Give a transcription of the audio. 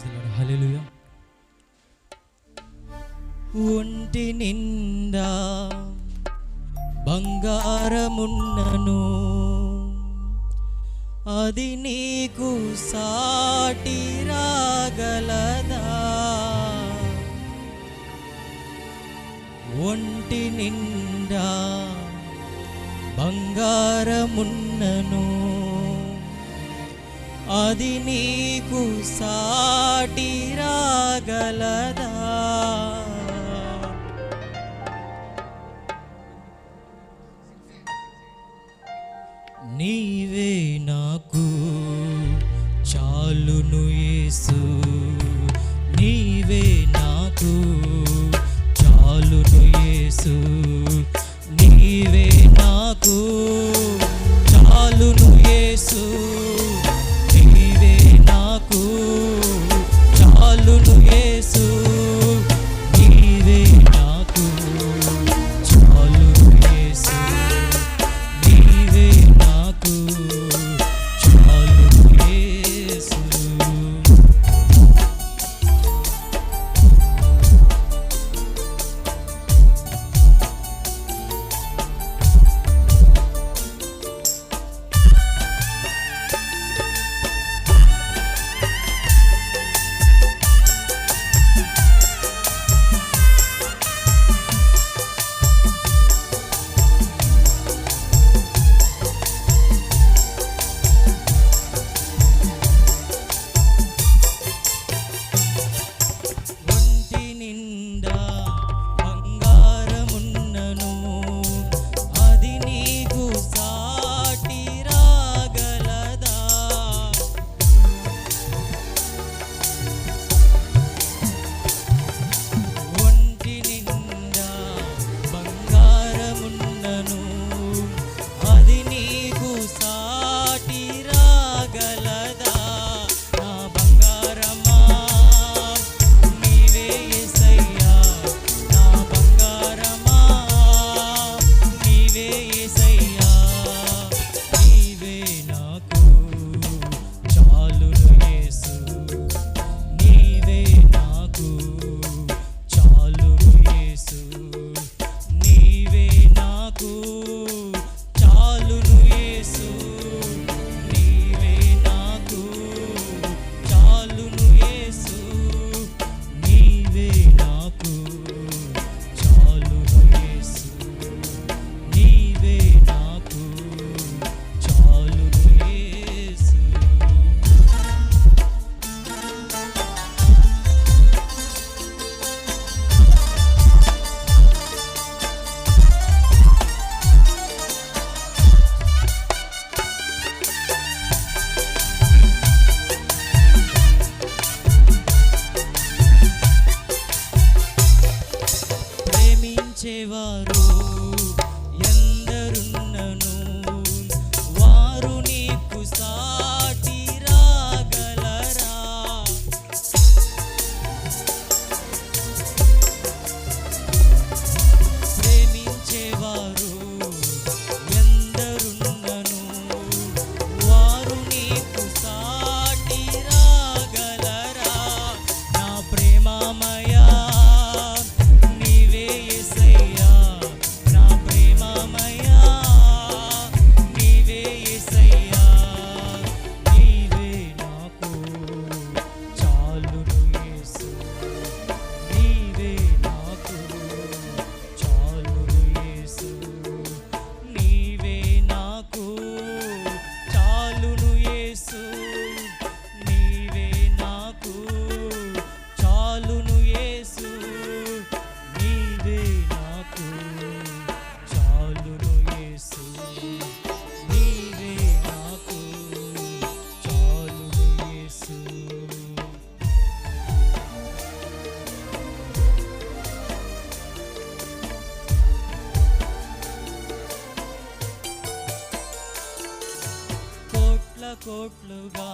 చేస్తున్నాడు హలెలుయా ఒంటి నిండా బంగారమున్నను. అది నీకు సాటి రాగలదా? ఒంటి నిండా బంగారమున్నను. అది నీకు సాటి రాగలదా? నీవే నాకు చాలును యేసు. కోట్లుగా